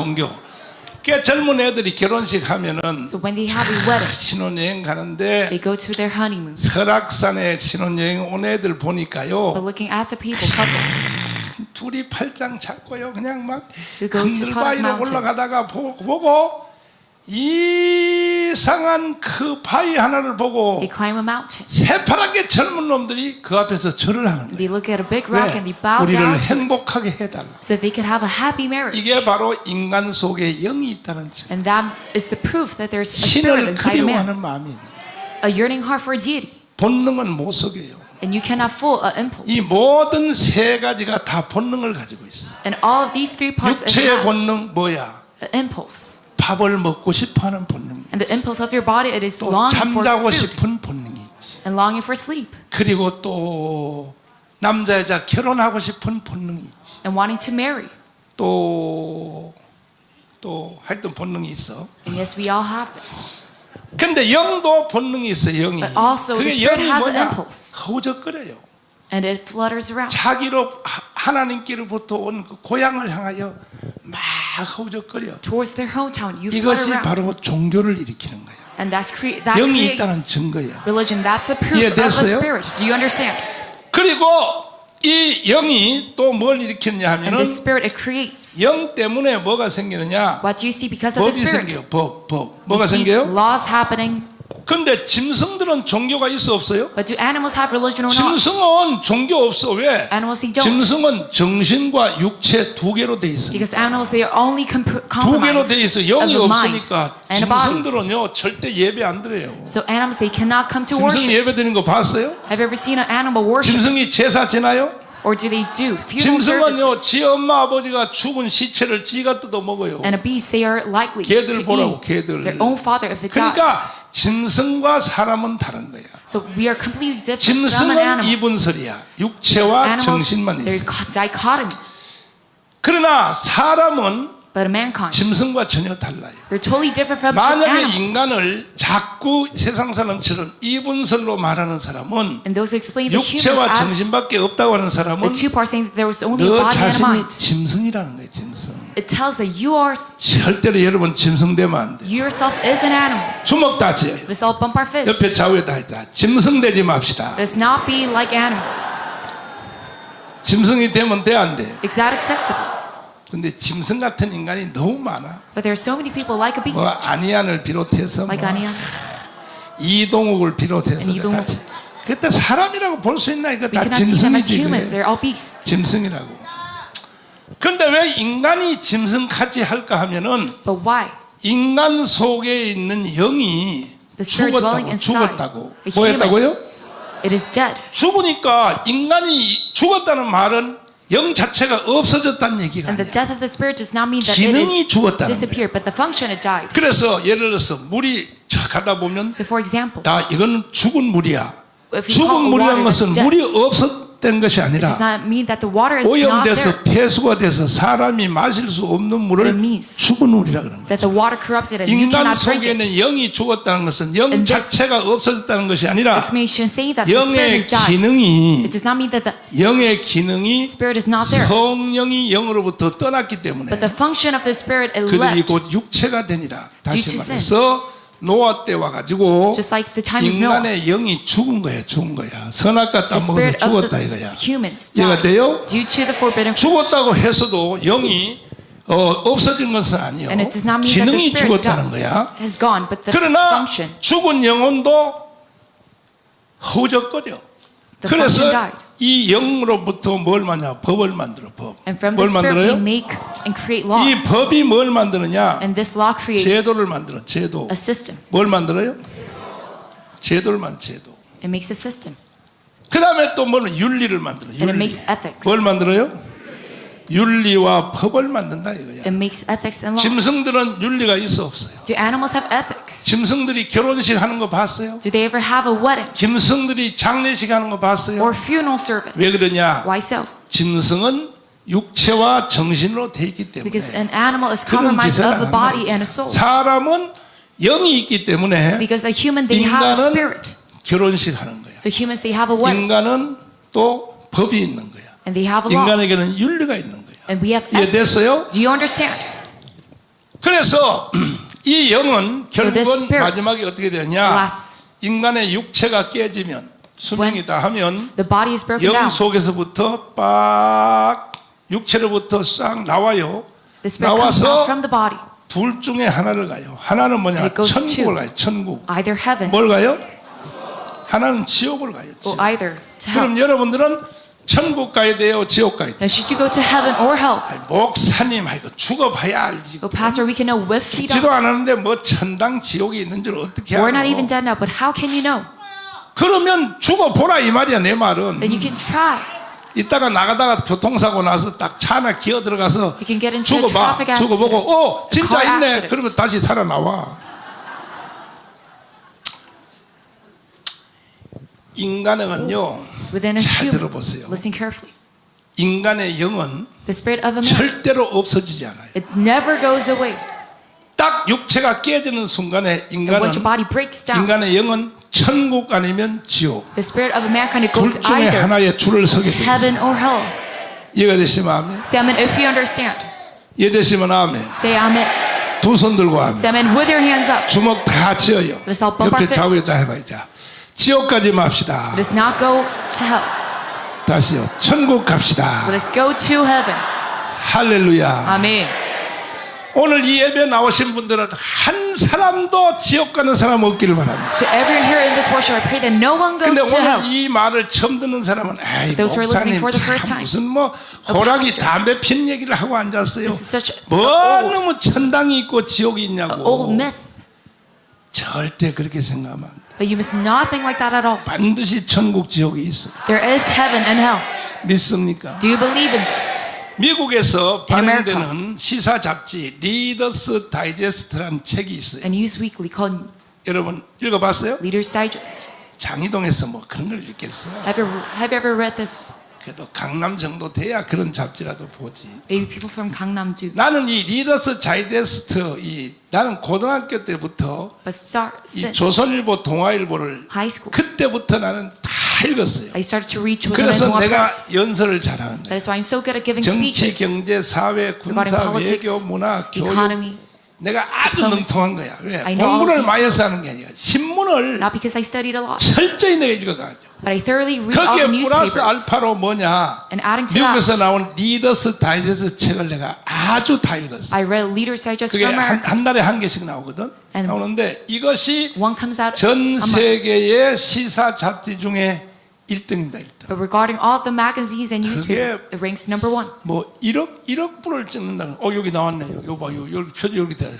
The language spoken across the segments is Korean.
종교. 그 젊은 애들이 결혼식 하면은 So when they have a wedding, 신혼여행 가는데 they go to their honeymoon. 설악산에 신혼여행 온 애들 But 보니까요 looking at the people, couple, 둘이 팔짱 잡고요 그냥 막 Sarak 흔들바위로 Mountain. 올라가다가 보, 보고 이 상한 그 바위 하나를 보고 they climb a mountain. 새파랗게 젊은 놈들이 그 앞에서 절을 하는 거예요 They look at a big rock and they 왜? bow 우리를 down to it 행복하게 해달라 so they can have a happy marriage. 이게 바로 인간 속에 영이 있다는 증 And that is the proof that there's a spirit 신을 inside a man, 그리워하는 마음이 있는 a yearning heart for deity. 본능은 못 속여요 And you cannot fool an 이 impulse. 모든 세 가지가 다 본능을 가지고 있어 And all of these three parts 육체의 본능 뭐야 an impulse. 밥을 먹고 싶어하는 본능이 And the impulse of your body, it is 또 longing for 잠자고 food 싶은 본능이 있지 and longing for sleep 그리고 또 남자 여자 결혼하고 싶은 본능이 있지 and wanting to marry. 또 또 하여튼 본능이 있어 And yes, we all have this. 근데 영도 본능이 있어 영이 But also the 그게 spirit 영이 has an 뭐냐 impulse. 허우적거려요 And it flutters around. 자기로 하- 하나님께로부터 온 그 고향을 향하여 막 허우적거려 Towards their hometown, you 이것이 around. 바로 종교를 일으키는 거야 And that's cre- that 영이 있다는 creates 증거야 religion. That's a proof of a 이해됐어요? spirit. Do you understand? 그리고 이 영이 또 뭘 일으키느냐 And 하면은 this spirit, it creates. 영 때문에 뭐가 생기느냐 What do you see because of the 법이 spirit? 생겨요 법, 법 You 뭐가 see 생겨요? laws happening. 근데 짐승들은 종교가 있어 없어요? But do animals have religion or not? 짐승은 종교 없어 왜? Animals, they don't. 짐승은 정신과 육체 두 개로 돼 있어 Because animals, they are only comp- 두 개로 compromised 돼 있어 of 영이 the mind 없으니까 and the body. 짐승들은요 절대 예배 안 드려요 So animals, they cannot come to 짐승 worship. 예배 드리는 거 봤어요? Have you ever seen an animal worship? 짐승이 제사 지나요? Or do they do funeral 짐승은요 services? 지 엄마 아버지가 죽은 시체를 지가 뜯어 먹어요 And a beast, they are likely 개들 to 보라고, eat 개들. their own father if it dies. 그러니까 짐승과 사람은 다른 거야 So we are completely different from 짐승은 an animal. 이분설이야 육체와 animals, 정신만 they're 있어 co- dichotomy. 그러나 사람은 But mankind, 짐승과 전혀 달라요 they're totally different from an 만약에 animal. 인간을 자꾸 세상 사람처럼 이분설로 말하는 사람은 And those who explain the humans 육체와 as 정신밖에 없다고 하는 the 사람은 two parts saying that there was only a 너 body and a 자신이 mind. 짐승이라는 거예요 짐승 It tells that you are 절대로 여러분 짐승 되면 안 돼 you yourself is an animal. 주먹 다져요 Let's all bump our fists. 옆에 좌우에 다 있다 짐승 되지 맙시다 Let's not be like animals. 짐승이 되면 돼 안 돼? Is that acceptable? 근데 짐승 같은 인간이 너무 많아 But there are so many people like a beast, 뭐 아니안을 비롯해서 뭐 like Anian. 이동욱을 비롯해서 이동욱. 다 그때 사람이라고 볼 수 있나 이거 We 다 cannot see them as 짐승이지 humans. 그게. They're all beasts. 짐승이라고 근데 왜 인간이 짐승같이 할까 하면은 But why? 인간 속에 있는 영이 The spirit 죽었다고 dwelling inside 죽었다고 a 뭐였다고요? It is dead. 죽으니까 인간이 죽었다는 말은 영 자체가 없어졌다는 얘기가 And the 아니야 death of the spirit does not mean that it 기능이 is 죽었다는 disappeared, but the function it died. 그래서 예를 들어서 물이 저 가다 보면 So, for example, 다 이거는 죽은 물이야. if you 죽은 call a 물이라는 water 것은 that's dead, 물이 없 었던 것이 아니라 오염돼서. 폐수가 돼서 사람이 마실 수 없는 물을 죽은 물이라 그러는 you 인간 cannot drink 속에 it. 있는 영이 죽었다는 것은 영 자체가 없어졌다는 것이 아니라 영의. 기능이 영의 기능이. 성령이 영으로부터 떠났기 때문에 그들이. 곧 육체가 되니라. 다시. 말해서 노아 때 와가지고. 인간의 영이 죽은 거야, 죽은 거야. 선악과 따먹어서 죽었다 이거야. died 돼요? 죽었다고 해서도 영이 어, 없어진 것은 아니요. 기능이 죽었다는 거야. 그러나 function, 죽은 영혼도 허우적거려. 그래서 died. 이 영으로부터 뭘 만냐? 법을 만들어. 법. And from 뭘 만들어요? make and create 이. 법이 뭘 만드느냐? And this law creates 제도를 만들어. 제도. a system. 뭘 만들어요? 제도를 만 제도. It makes a system. 그 다음에 또 뭐는 윤리를 만들어. And it 윤리. makes ethics. 뭘 만들어요? 윤리와 법을 만든다 이거야. It makes ethics and laws. 짐승들은 윤리가 있어 없어요. Do animals have ethics? 짐승들이 결혼식 하는 거 봤어요? Do they ever have a wedding 짐승들이 장례식 하는 거 봤어요? or funeral service? 왜 그러냐? Why so? 짐승은 육체와 정신으로 돼 있기 때문에 Because an animal is compromised 짓을 of 안 body 한다. and a soul. 사람은 영이 있기 때문에 Because a human they have a 인간은 spirit. 결혼식 하는 거야. So humans they have a wedding 인간은 또 법이 있는 거야. and they have a law. 인간에게는 윤리가 있는 거야. And we have 이해됐어요? ethics. Do you understand? 그래서 이 영은 결국은 마지막에 어떻게 되냐? 인간의 육체가 깨지면 수명이 다 하면 body is broken 영. 속에서부터 빡 육체로부터 싹 나와요. 나와서 둘 중에 하나를 가요. 하나는 뭐냐? 천국을 가요. 천국. 뭘 가요? 하나는 지옥을 가요. 지옥. 그럼 여러분들은 천국 가야 돼요, 지옥 가야 돼요. Now, should you go to heaven or hell? 아이, 목사님, 아이고 죽어봐야 알지. Well, Pastor, we can know with feet 죽지도. 않았는데 뭐 천당 지옥이 있는 줄 어떻게 We're 알아? not even dead now, but how can you know? 그러면 죽어보라 이 말이야 내 말은. Then you can try. 이따가 나가다가 교통사고 나서 딱 차 하나 기어 들어가서 You can get into a 죽어봐, traffic accident, 죽어보고 어 a 진짜 있네. accident. 그러면 다시 살아나와. 인간은요 Within a 잘 human, 들어보세요. listen carefully. 인간의 영은 The spirit of a man, 절대로 없어지지 않아요. it never goes away. 딱 육체가 깨지는 순간에 And 인간은 once your body breaks down, 인간의 영은 천국 아니면 지옥 the spirit of a man kind of 둘 goes 중에 either 하나의 줄을 서게 to 돼요. heaven or hell. 이해가 되시면 아멘. Say amen if you understand. 이해되시면 아멘. Say amen. 두 손 들고 아멘. Say amen with your hands up. 주먹 다 쥐어요. Let's all bump our 옆에 fist. 좌우에다 해봐 자 지옥까지 맙시다. Let us not go to hell. 다시요. 천국 갑시다. Let us go to heaven. 할렐루야. Amen. 오늘 이 예배 나오신 분들은 한 사람도 지옥 가는 사람 없기를 바랍니다. To everyone here in this worship, I pray that no one goes 근데 to hell. 오늘 이 말을 처음 듣는 사람은 에이 목사님 참. 무슨 뭐 호랑이. 담배 핀 얘기를 하고 앉았어요. 뭐 너무 천당이 있고 지옥이 있냐고. old myth. 절대 그렇게 생각하면 안 돼. But you must not think like that at all. 반드시 천국 지옥이 있어. There is heaven and hell. 믿습니까? Do you believe in this? 미국에서. 발행되는 시사 잡지 리더스 다이제스트라는 책이 있어요. A Newsweekly called 여러분 읽어봤어요? Leaders Digest. 장이동에서 뭐 그런 걸 읽겠어? Have you have you ever read this? 그래도 강남 정도 돼야 그런 잡지라도 보지. Maybe people from Gangnam do. 나는 이 리더스 다이제스트 이 나는 고등학교 때부터 But start 이 since 조선일보 동아일보를 high school, 그때부터 나는 다 읽었어요. I started to read Chosun and 그래서 Donghua 내가 Press. 연설을 잘하는 거예요. That is why I'm so good at giving 정치, speeches 경제, 사회, 군사, politics, 외교, 문화, 교육 economy, 내가 아주 diplomacy. 능통한 거야. 왜? I know all 공부를 these 많이. 해서 하는 게 아니라 신문을 not because I studied a lot, 철저히 내가 읽어가지고 but I thoroughly read all the 거기에 플러스 newspapers. 알파로 뭐냐 And adding to 미국에서 that, 나온 리더스 다이제스트 책을 내가 아주 다 읽었어. I read Leaders Digest 그게 from 한, America. 한 달에 한 개씩 나오거든. And 나오는데 이것이 One comes out 전 a month. 세계의 시사 잡지 중에 1등입니다. 1등. But regarding all the magazines and newspapers, it ranks number one. 뭐 1억 1억 불을 찍는다는. 어 여기 나왔네. 여기 봐. 여기 여기 표지 여기 돼.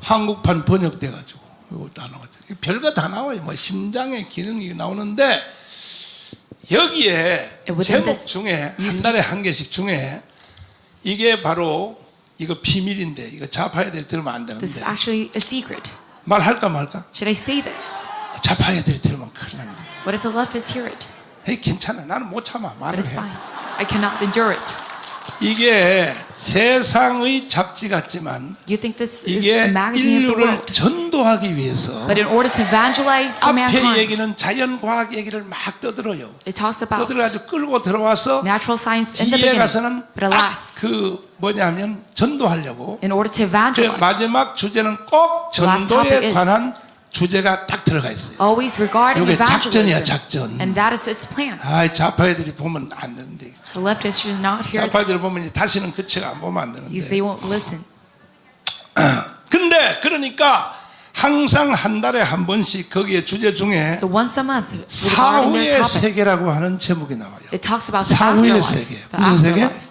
한국판 번역돼 가지고 이거 다 나와가지고 별거 다 나와요. 뭐 심장의 기능이 나오는데 여기에 제목 중에 한 달에 한 개씩 중에 이게 바로 이거 비밀인데 이거 자파 애들이 들으면 안 This is 되는데 actually a secret. 말할까 말까? Should I say this? 자파 애들이 들으면 큰일 납니다. What if the leftists hear it? 에이 괜찮아. 나는 못 참아. That 말을 is 해. fine. I cannot endure it. 이게 세상의 잡지 같지만 You think this is a 이게 인류를? 전도하기 위해서 But in order to evangelize to 앞에 얘기는 자연과학 얘기를 막 떠들어요. it talks about 떠들어가지고 끌고 들어와서 뒤에. 가서는 But alas, 딱그 뭐냐면 전도하려고 in order to 그 마지막 주제는 꼭 전도에 관한 주제가 딱 들어가 있어요. always regarding 이게 작전이야. 작전. And that is its plan. 아, 자파 애들이 보면 안 되는데. The leftists should not hear this 보면 이제 다시는 그 책 안 보면 안 because 되는데. they won't listen. 근데 그러니까 항상 한 달에 한 번씩 거기에 주제 중에 So once a month, regarding their 사후의 topic, 세계라고 하는 제목이 나와요. it talks about the 사후의 afterlife. 세계. The 무슨 세계? afterlife.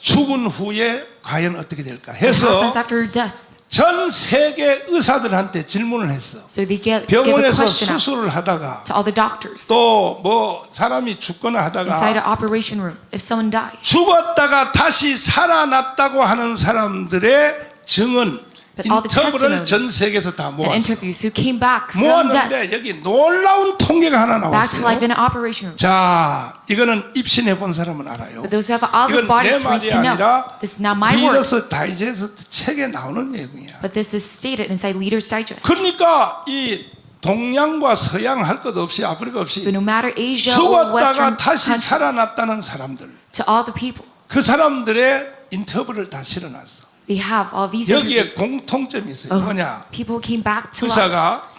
죽은 후에 과연 어떻게 될까 What 해서 happens after death? 전 세계 의사들한테 질문을 했어. So they give, give a 병원에서 question 수술을 하다가 to all the doctors 또 뭐 사람이 죽거나 하다가 an operation room. If someone dies, 죽었다가 다시 살아났다고 하는 사람들의 증언 인터뷰를 전 세계에서 다 and 모았어. interviews who came back from death, 모았는데 여기 놀라운 통계가 하나 back to life 나왔어요. in an operation room. 자, 이거는 입신해 본 사람은 알아요. But those who have other 이건 body 내 experience 말이 can know. 아니라 This is not my word, 리더스 다이제스트 책에 나오는 내용이야. but this is stated inside Leaders Digest. 그러니까 이 동양과 서양 할 것 없이 아프리카 없이 So no matter Asia or 죽었다가 다시 countries, 살아났다는 사람들 to all the people, 그 사람들의 인터뷰를 다 실어놨어. They have all these 여기에 interviews. 공통점이 있어요. of 뭐냐? people came back to life. 의사가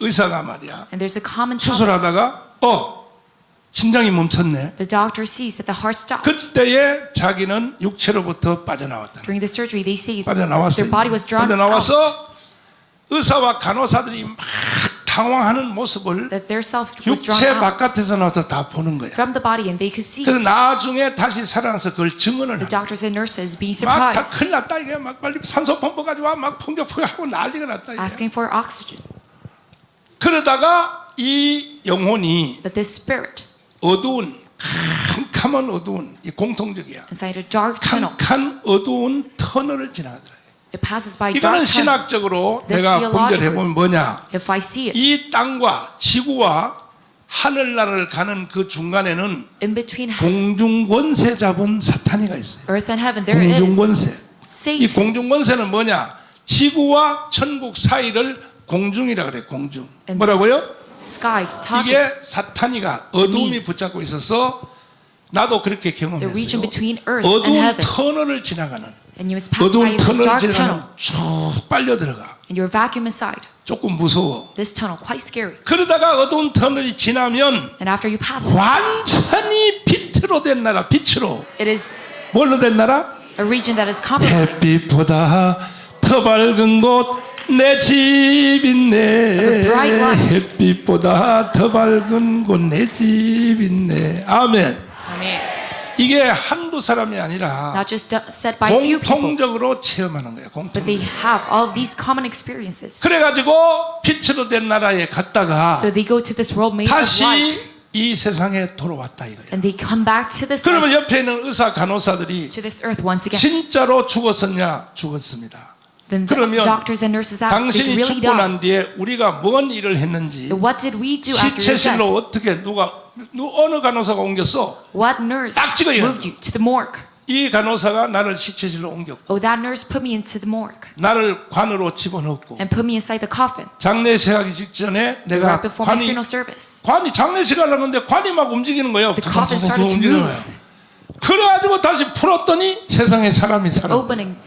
의사가 말이야. And there's a common topic. 수술하다가 어 심장이 멈췄네. The doctor sees that the heart stopped. 그때에 자기는 육체로부터 빠져나왔다. During the surgery, they say 빠져나왔어요. their body was drawn out. 빠져나와서 의사와 간호사들이 막 당황하는 모습을 육체 바깥에서 나와서 다 보는 거야. 그래서 나중에 다시 살아나서 그걸 증언을 막다 큰일 났다 이게 막 빨리 산소 펌프 가져와 막 풍격풍격하고 난리가 났다 이게. asking for oxygen. 그러다가 이 영혼이 But this spirit 어두운 캄캄한 어두운 이 공통적이야. 캄캄 어두운 터널을 지나가더라. It passes by 이거는 dark. 신학적으로 내가 분별해 보면 뭐냐? If I see it, 이 땅과 지구와 하늘나라를 가는 그 중간에는 in between 공중 권세 잡은 사탄이가 있어요. earth and heaven, there 공중권세. 이 Satan. 공중 권세는 뭐냐? 지구와 천국 사이를 공중이라 그래. 공중. And 뭐라고요? this Sky talking. 이게 사탄이가 어둠이 means 붙잡고 있어서 나도 그렇게 The 경험했어요. region between earth and 어두운 heaven. 터널을 지나가는 And you must pass by 어두운 this 터널을 dark tunnel, 쭉 빨려 들어가. and you're vacuum inside. 조금 무서워. This tunnel, quite scary. 그러다가 어두운 터널이 지나면 And after you pass it, 완전히 빛으로 된 나라, 빛으로. it is 뭘로 된 나라? a region that is commonplace. 햇빛보다 더 밝은 곳 내집 있네 The bright light. 햇빛보다 더 밝은 곳 내집 있네 아멘 Amen. 이게 한두 사람이 아니라 uh, 공통적으로 체험하는 거예요 공통 experiences. 그래 가지고 빛으로 된 나라에 갔다가 So 다시 이 세상에 돌아왔다 이거예요 그러면 옆에 있는 의사 간호사들이. 진짜로 죽었었냐 죽었습니다 Then the 그러면 doctors and nurses ask, did 당신이 you really 죽고 die? 난 뒤에 우리가 뭔 일을 했는지 What did we do after your death? 시체실로 어떻게 누가 누 어느 간호사가 옮겼어? What nurse 딱 찍어요. moved you to the morgue? 이 간호사가 나를 시체실로 옮겼고 Oh, that nurse put me into the morgue 나를 관으로 집어넣고 and put me inside the coffin 장례식 하기 직전에 내가 right before my 관이 funeral service. 관이 장례식 하려고 하는데 관이 막 움직이는 거예요. The coffin started to 움직이는 move. 거예요. 그래가지고 다시 풀었더니 세상에 사람이 살아. Opening.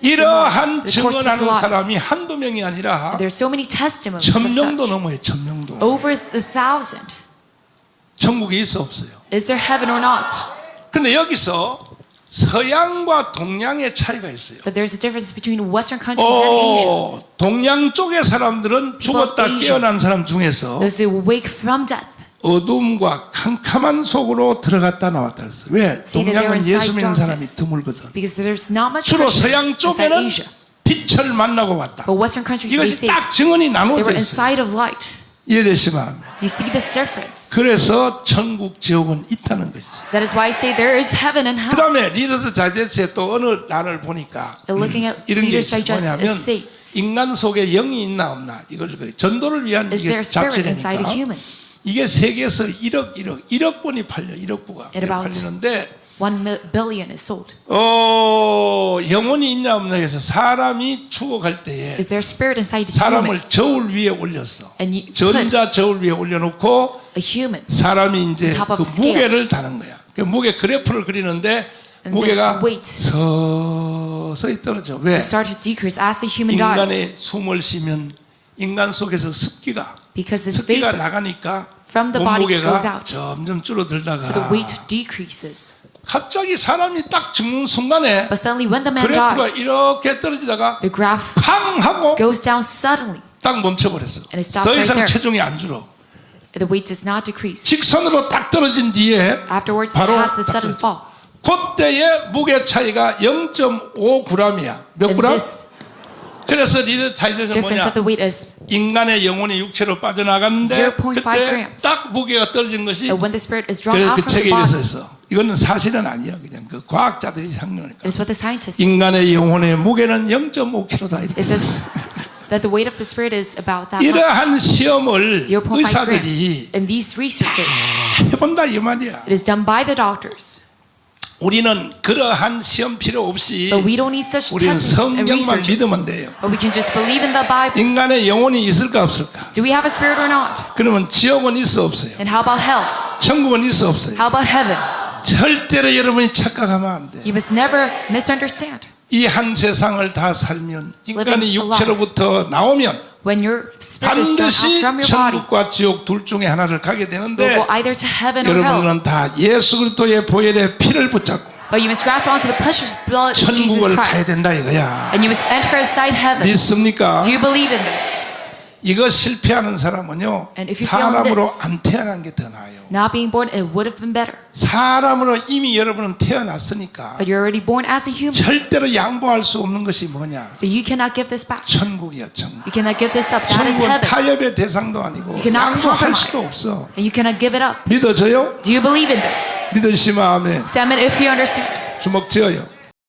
이러한 증언하는. 사람이 한두 명이 아니라 There's so many testimonies 천 of 명도 such. 넘어요. 천 명도. Over the thousand. 천국에 있어 없어요. Is there heaven or not? 근데 여기서 서양과 동양의 차이가 있어요. But there's a difference between Western countries and Asia. 어, 동양 쪽의 사람들은 죽었다. 깨어난 사람 중에서 Those who wake from death. 어둠과 캄캄한 속으로 들어갔다 나왔다 그랬어요. 왜? 동양은 예수 믿는 사람이. 드물거든. 주로 서양 쪽에는. 빛을 만나고 왔다. 이것이 딱 증언이 나눠져 light. 이해되시면 아멘. You see this difference. 그래서 천국 지옥은 있다는 것이지. That is why I say there is heaven and 그 hell. 다음에 리더스 다이제스의 또 어느 난을 보니까 at 이런 게 뭐냐면 인간 속에 영이 있나 없나 이걸 그 전도를 위한 잡지니까? 이게 세계에서 1억 1억 1억 번이 팔려 1억 부가 팔리는데 One mil- billion is sold. 어 영혼이 있냐 없냐 해서 사람이 죽어갈 때에 Is there a spirit inside a human? 사람을 저울 위에 올렸어 And you 전자 저울 위에 올려놓고 a human. 사람이 이제 top of 그 scale. 무게를 다는 거야 그 무게 그래프를 그리는데 And 무게가 this weight 서서히 떨어져 왜 to decrease as the human died. 인간의 숨을 쉬면 인간 속에서 습기가 Because this 습기가 vapor 나가니까 from the body goes 몸무게가 out. 점점 줄어들다가 So the weight decreases. 갑자기 사람이 딱 죽는 순간에 But suddenly when the man 그래프가 dies, 이렇게 떨어지다가 the graph 팡 하고 goes down suddenly. 딱 멈춰버렸어 And it stops 더 right 이상 there. 체중이 안 줄어 The weight does not decrease. 직선으로 딱 떨어진 뒤에 Afterwards, it 바로 has the 딱 sudden fall. 그때의 무게 차이가 0.5g이야 몇 And 그램? this 그래서 리더 difference 뭐냐 인간의 영혼이 육체로 빠져나갔는데 0.5 그때. 딱 무게가 떨어진 것이 그래서 그 책에 이래서 했어 이거는 사실은 아니야 그냥 그 과학자들이 say. 인간의 영혼의 무게는 0.5kg다 이렇게 It says that the weight of the spirit is about that much, 이러한 시험을 0.5 grams. 의사들이 And these researchers, 해본다 이 말이야 it is done by the doctors. 우리는 그러한 시험 필요 없이 우리는 성경만. 믿으면 돼요. 인간의 영혼이 있을까 없을까? 그러면 지옥은 있어 없어요? 천국은 있어 없어요? 절대로 여러분이 착각하면 안 돼. 이 한 세상을 다 살면 인간이. 육체로부터 나오면 When your spirit is thrown out 반드시 from your body, 천국과 지옥 둘 중에 하나를 가게 you will 되는데 go either to heaven or hell. 여러분들은 다 예수 그리스도의 보혈의 피를 붙잡고 But you must grasp onto the precious blood of Jesus 천국을 가야 Christ. 된다 이거야. And you must enter inside heaven. 믿습니까? Do you believe in this? 이거 실패하는 사람은요 사람으로 this- 안 태어난 게 더 나아요. Not being born, it would have been better. 사람으로 이미 여러분은 태어났으니까 But you're already born as a human. 절대로 양보할 수 없는 것이 뭐냐? So you cannot give this back. 천국이야 천국. You cannot give this up. That is 천국은 heaven. 타협의 대상도 아니고 You cannot 양보할 수도 compromise. 없어. And you cannot give it up. 믿어져요? Do you believe in this? 믿으시면 아멘. Say amen if you understand. 주먹 쥐어요.